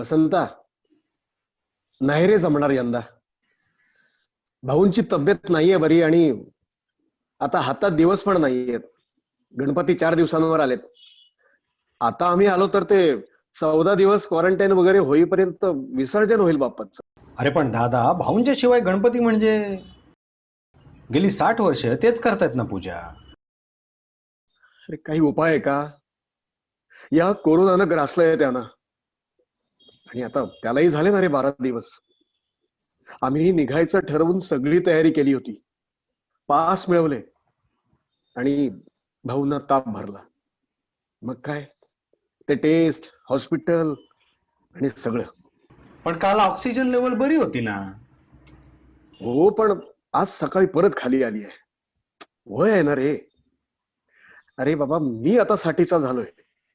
वसंता नाही रे जमणार यंदा. भाऊंची तब्येत नाहीये बरी आणि आता हातात दिवस पण नाहीयेत. गणपती चार दिवसांवर आलेत. आता आम्ही आलो तर ते चौदा दिवस क्वारंटाईन वगैरे होईपर्यंत विसर्जन होईल बाप्पाचं. अरे पण दादा भाऊंच्या शिवाय गणपती म्हणजे गेली साठ वर्ष तेच करतायत ना पूजा. अरे काही उपाय आहे का? या कोरोनानं ग्रासलंय त्यांना. आणि आता त्यालाही झाले ना रे बारा दिवस. आम्ही निघायचं ठरवून सगळी तयारी केली होती. पास मिळवले. आणि भाऊंना ताप भरला. मग काय? ते टेस्ट हॉस्पिटल आणि सगळं. पण काल ऑक्सिजन लेवल बरी होती ना? हो पण आज सकाळी परत खाली आली आहे. वय आहे ना रे. अरे बाबा मी आता साठीचा झालोय.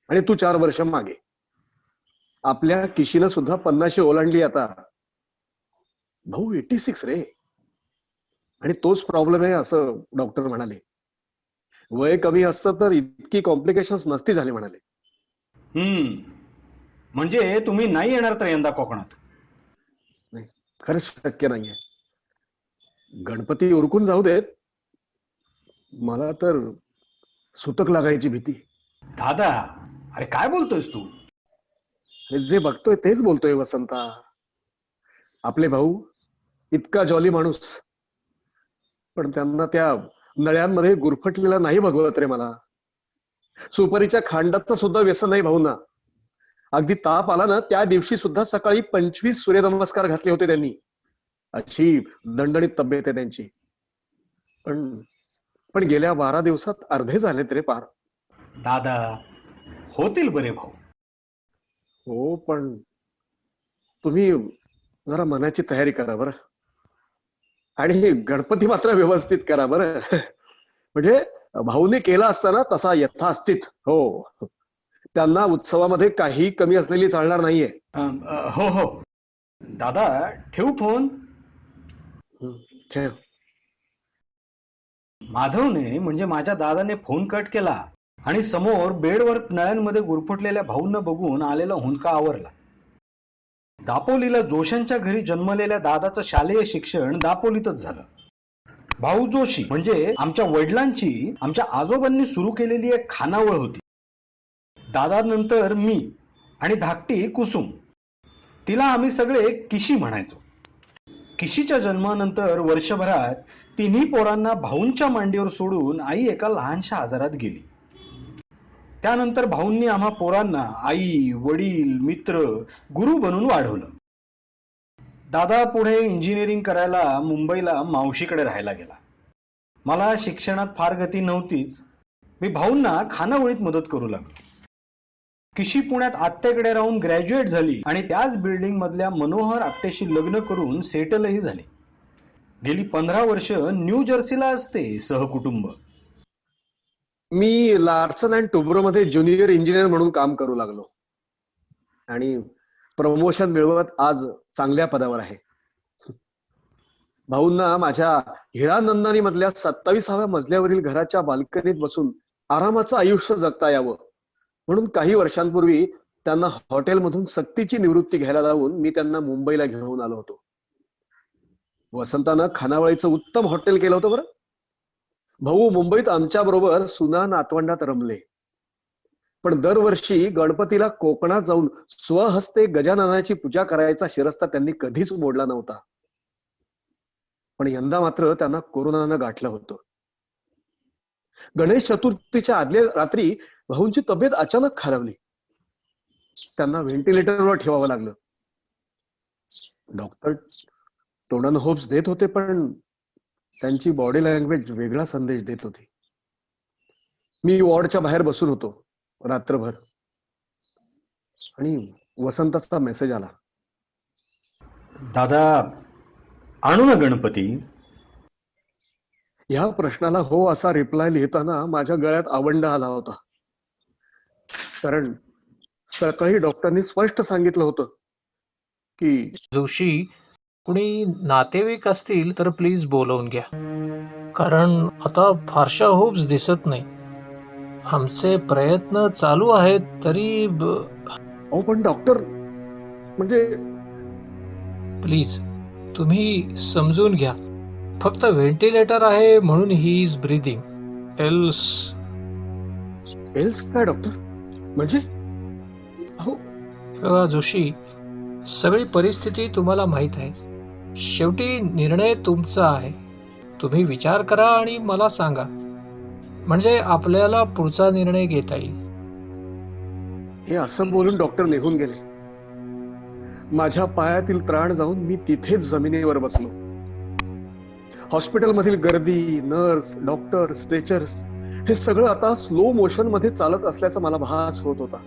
आणि तू चार वर्ष मागे. आपल्या किशीनं सुद्धा पन्नाशी ओलांडली आता. भाऊ एटी सिक्स रे. आणि तोच प्रॉब्लेम आहे असं डॉक्टर म्हणाले. वय कमी असतं तर इतकी कॉम्प्लिकेशन्स नसती झाली म्हणाले. हम्म. म्हणजे तुम्ही नाही येणार तर यंदा कोकणात. खरंच शक्य नाहीये. गणपती उरकून जाऊ देत. मला तर सुतक लागायची भीती. दादा अरे काय बोलतोयस तू? जे बघतोय तेच बोलतोय वसंता. आपले भाऊ इतका जॉली माणूस. पण त्यांना त्या नळ्यांमध्ये गुरफटलेला नाही भगवत रे मला. सुपारीच्या खांडाचं सुद्धा व्यसन नाही भाऊ ना अगदी ताप आला ना त्या दिवशी सुद्धा सकाळी पंचवीस सूर्यनमस्कार घातले होते त्यांनी. अशी दणदणीत तब्येत आहे त्यांची. पण पण गेल्या बारा दिवसात अर्धे झालेत रे पार. दादा होतील बरे भाऊ. हो पण तुम्ही जरा मनाची तयारी करा बरं. आणि गणपती मात्र व्यवस्थित करा बरं. म्हणजे भाऊने केला असताना तसा यथास्थित हो. त्यांना उत्सवामध्ये काही कमी असलेली चालणार नाहीये. हो हो. दादा ठेवू फोन? ठेव. माधवने म्हणजे माझ्या दादाने फोन कट केला. आणि समोर बेडवर नळ्यांमध्ये गुरफटलेल्या भाऊंना बघून आलेला हुंदका आवरला. दापोलीला जोशांच्या घरी जन्मलेल्या दादाचं शालेय शिक्षण दापोलीतच झालं. भाऊ जोशी म्हणजे आमच्या वडिलांची आमच्या आजोबांनी सुरू केलेली एक खानावळ होती. दादानंतर मी आणि धाकटी कुसुम. तिला आम्ही सगळे किशी म्हणायचो. किशीच्या जन्मानंतर वर्षभरात तिन्ही पोरांना भाऊंच्या मांडीवर सोडून आई एका लहानशा आजारात गेली. त्यानंतर भाऊंनी आम्हा पोरांना आई वडील मित्र गुरु बनून वाढवलं. दादा पुढे इंजिनिअरिंग करायला मुंबईला मावशीकडे राहायला गेला. मला शिक्षणात फार गती नव्हतीच. मी भाऊंना खानावळीत मदत करू लागलो. किशी पुण्यात आत्याकडे राहून ग्रॅज्युएट झाली आणि त्याच बिल्डिंग मधल्या मनोहर आपटेशी लग्न करून सेटलही झाले. गेली पंधरा वर्ष न्यू जर्सीला असते सहकुटुंब. मी लार्सन अँड टुब्रो मध्ये ज्युनियर इंजिनियर म्हणून काम करू लागलो. आणि प्रमोशन मिळवत आज चांगल्या पदावर आहे. भाऊंना माझ्या हिरानंदानी मधल्या सत्तावीसाव्या मजल्यावरील घराच्या बाल्कनीत बसून आरामाचं आयुष्य जगता यावं. म्हणून काही वर्षांपूर्वी त्यांना हॉटेलमधून सक्तीची निवृत्ती घ्यायला लावून मी त्यांना मुंबईला घेऊन आलो होतो. वसंतानं खानावळीचं उत्तम हॉटेल केलं होतं बरं. भाऊ मुंबईत आमच्या बरोबर सुना नातवंडात रमले. पण दरवर्षी गणपतीला कोकणात जाऊन स्वहस्ते गजाननाची पूजा करायचा शिरस्ता त्यांनी कधीच मोडला नव्हता. पण यंदा मात्र त्यांना कोरोनानं गाठलं होतं. गणेश चतुर्थीच्या आदल्या रात्री भाऊंची तब्येत अचानक खालावली. त्यांना व्हेंटिलेटरवर ठेवावं लागलं. डॉक्टर तोंडानं होप्स देत होते पण त्यांची बॉडी लँग्वेज वेगळा संदेश देत होती. मी वॉर्डच्या बाहेर बसून होतो रात्रभर. आणि वसंताचा मेसेज आला. दादा आणू ना गणपती? ह्या प्रश्नाला हो असा रिप्लाय लिहिताना माझ्या गळ्यात आवंड आला होता. कारण सकाळी डॉक्टरनी स्पष्ट सांगितलं होतं की जोशी कुणी नातेवाईक असतील तर प्लीज बोलवून घ्या. कारण आता फारशा होप्स दिसत नाही. आमचे प्रयत्न चालू आहेत तरी अहो पण डॉक्टर म्हणजे प्लीज तुम्ही समजून घ्या. फक्त व्हेंटिलेटर आहे म्हणून he is breathing else else काय डॉक्टर म्हणजे अहो जोशी सगळी परिस्थिती तुम्हाला माहीत आहे. शेवटी निर्णय तुमचा आहे. तुम्ही विचार करा आणि मला सांगा. म्हणजे आपल्याला पुढचा निर्णय घेता येईल. हे असं बोलून डॉक्टर निघून गेले. माझ्या पायातील त्राण जाऊन मी तिथेच जमिनीवर बसलो. हॉस्पिटलमधील गर्दी नर्स डॉक्टर स्ट्रेचर्स हे सगळं आता स्लो मोशनमध्ये चालत असल्याचा मला भास होत होता.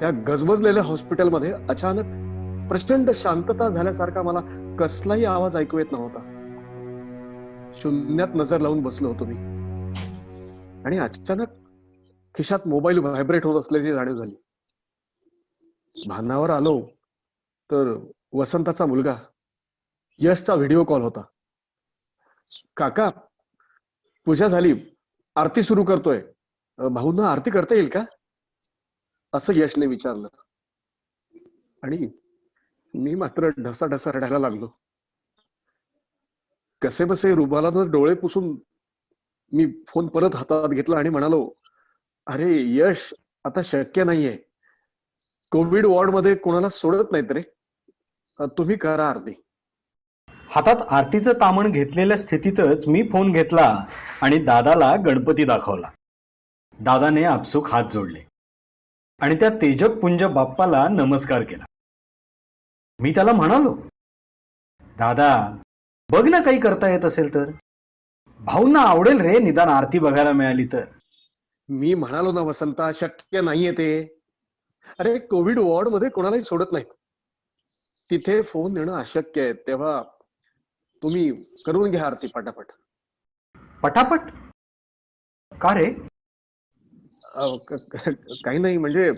त्या गजबजलेल्या हॉस्पिटलमध्ये अचानक प्रचंड शांतता झाल्यासारखा मला कसलाही आवाज ऐकू येत नव्हता. शून्यात नजर लावून बसलो होतो मी. आणि अचानक खिशात मोबाईल व्हायब्रेट होत असल्याची जाणीव झाली. भानावर आलो तर वसंताचा मुलगा यशचा व्हिडिओ कॉल होता. काका पूजा झाली. आरती सुरू करतोय. भाऊंना आरती करता येईल का? असं यशने विचारलं. आणि मी मात्र ढसा ढसा रडायला लागलो. कसे बसे रुमालानं डोळे पुसून मी फोन परत हातात घेतला आणि म्हणालो अरे यश आता शक्य नाहीये. कोविड वॉर्डमध्ये कोणाला सोडत नाहीत रे. तुम्ही करा आरती. हातात आरतीचं तामण घेतलेल्या स्थितीतच मी फोन घेतला आणि दादाला गणपती दाखवला. दादाने आपसूक हात जोडले आणि त्या तेजपुंज बाप्पाला नमस्कार केला. मी त्याला म्हणालो दादा बघ ना काही करता येत असेल तर. भाऊंना आवडेल रे निदान आरती बघायला मिळाली तर. मी म्हणालो ना वसंता शक्य नाहीये ते. अरे कोविड वॉर्डमध्ये कोणालाही सोडत नाहीत. तिथे फोन देणं अशक्य आहे. तेव्हा तुम्ही करून घ्या आरती पटापट. पटापट? का रे? काही नाही म्हणजे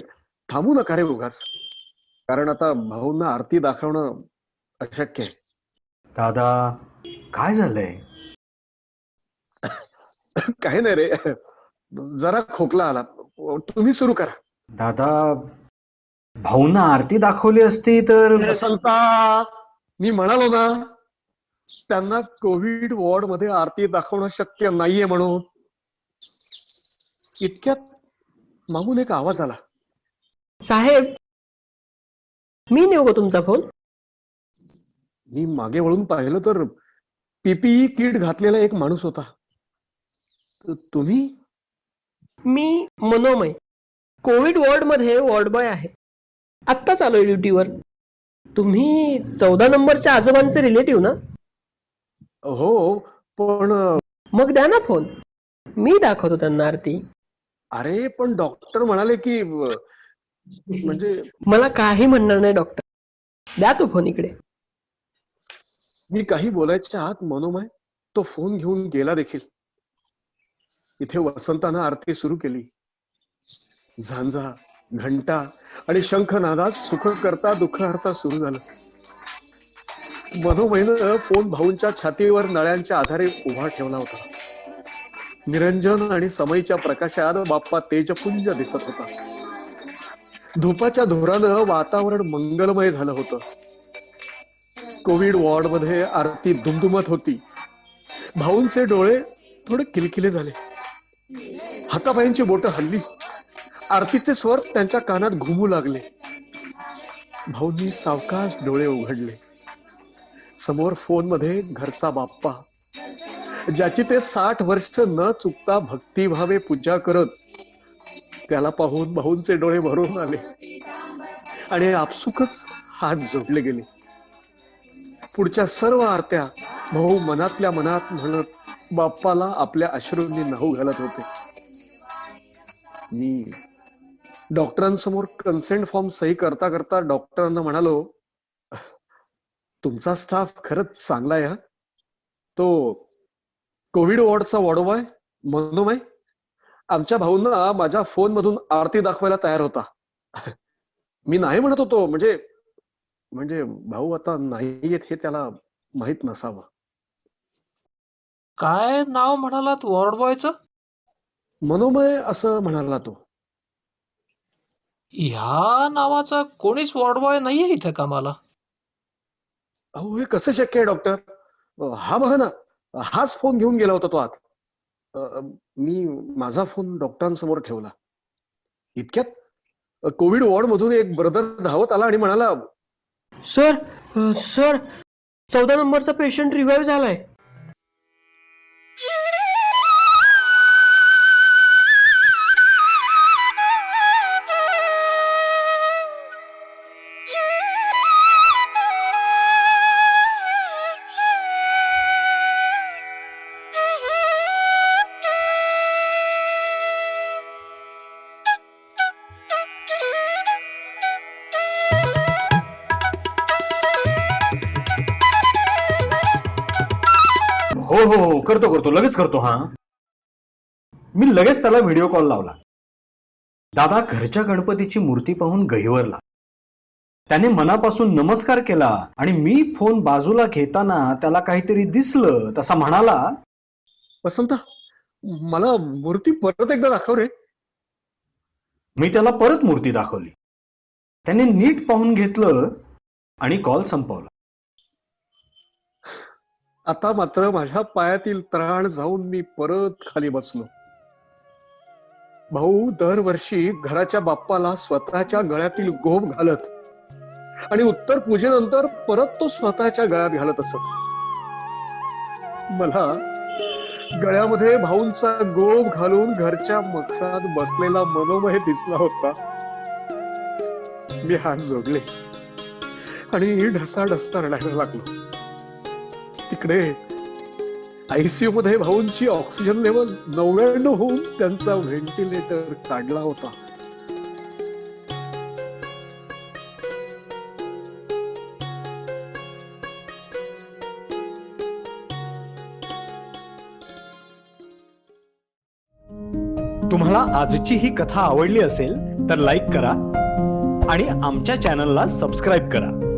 थांबू नका रे उगाच. कारण आता भाऊंना आरती दाखवणं अशक्य आहे. दादा काय झालंय? काही नाही रे. जरा खोकला आला. तुम्ही सुरू करा. दादा भाऊंना आरती दाखवली असती तर वसंता मी म्हणालो ना त्यांना कोविड वॉर्डमध्ये आरती दाखवणं शक्य नाहीये म्हणून. इतक्यात मागून एक आवाज आला. साहेब मी नेऊ का तुमचा फोन. मी मागे वळून पाहिलं तर पीपीई किट घातलेला एक माणूस होता. त- तुम्ही? मी मनोमय. कोविड वॉर्डमध्ये वॉर्ड बॉय आहे. आत्ताच आलोय ड्युटीवर. तुम्ही चौदा नंबरच्या आजोबांचे रिलेटिव्ह ना? हो पण मग द्या ना फोन. मी दाखवतो त्यांना आरती. अरे पण डॉक्टर म्हणाले की अ, म्हणजे मला काही म्हणणार नाही डॉक्टर द्या तो फोन इकडे. मी काही बोलायच्या आत मनोमय तो फोन घेऊन गेला देखील. इथे वसंतानं आरती सुरू केली. झांजा घंटा आणि शंखनादात सुख करता दुःख हरता सुरू झालं. मनोमयनं फोन भाऊंच्या छातीवर नळ्यांच्या आधारे उभा ठेवला होता. निरंजन आणि समयीच्या प्रकाशात बाप्पा तेजपुंज दिसत होता. धुपाच्या धुरानं वातावरण मंगलमय झालं होतं. कोविड वॉर्डमध्ये आरती दुमदुमत होती. भाऊंचे डोळे थोडे किलकिले झाले. हातापायांची बोट हल्ली. आरतीचे स्वर त्यांच्या कानात घुमू लागले. भाऊंनी सावकाश डोळे उघडले. समोर फोनमध्ये घरचा बाप्पा. ज्याची ते साठ वर्ष न चुकता भक्तिभावे पूजा करत त्याला पाहून भाऊंचे डोळे भरून आले. आणि आपसुकच हात जोडले गेले. पुढच्या सर्व आरत्या भाऊ मनातल्या मनात म्हणत बाप्पाला आपल्या अश्रूंनी नाहू घालत होते. मी डॉक्टरांसमोर कन्सेंट फॉर्म सही करता करता डॉक्टरांना म्हणालो तुमचा स्टाफ खरंच चांगला आहे हा." तो कोविड वॉर्डचा वॉर्डबॉय मनोमय आमच्या भाऊंना माझ्या फोन मधून आरती दाखवायला तयार होता. मी नाही म्हणत होतो म्हणजे म्हणजे भाऊ आता नाही येत हे त्याला माहीत नसावं. काय नाव म्हणालात? वॉर्ड बॉयचं मनोमय असं म्हणाला तो. ह्या नावाचा कोणीच वॉर्ड बॉय नाहीये इथं कामाला. अहो हे कसं शक्य आहे डॉक्टर हा बघा ना हाच फोन घेऊन गेला होता तो आत. मी माझा फोन डॉक्टरांसमोर ठेवला. इतक्यात कोविड वॉर्ड मधून एक ब्रदर धावत आला आणि म्हणाला सर सर चौदा नंबरचा पेशंट रिव्हाइव्ह झालाय. हो हो हो करतो करतो लगेच करतो हा. मी लगेच त्याला व्हिडिओ कॉल लावला. दादा घरच्या गणपतीची मूर्ती पाहून गहिवरला. त्याने मनापासून नमस्कार केला आणि मी फोन बाजूला घेताना त्याला काहीतरी दिसलं तसा म्हणाला वसंता मला मूर्ती परत एकदा दाखव रे. मी त्याला परत मूर्ती दाखवली. त्याने नीट पाहून घेतलं आणि कॉल संपवला. आता मात्र माझ्या पायातील त्राण जाऊन मी परत खाली बसलो. भाऊ दरवर्षी घराच्या बाप्पाला स्वतःच्या गळ्यातील गोप घालत आणि उत्तर पूजेनंतर परत तो स्वतःच्या गळ्यात घालत असत. मला गळ्यामध्ये भाऊंचा गोप घालून घरच्या मखरात बसलेला मनोमय दिसला होता. मी हात जोडले आणि ढसाढसता रडायला लागलो. तिकडे. आयसीयू मध्ये भाऊंची ऑक्सिजन लेवल नव्याण्णव होऊन त्यांचा व्हेंटिलेटर काढला होता. तुम्हाला आजची ही कथा आवडली असेल तर लाईक करा आणि आमच्या चॅनलला सबस्क्राईब करा.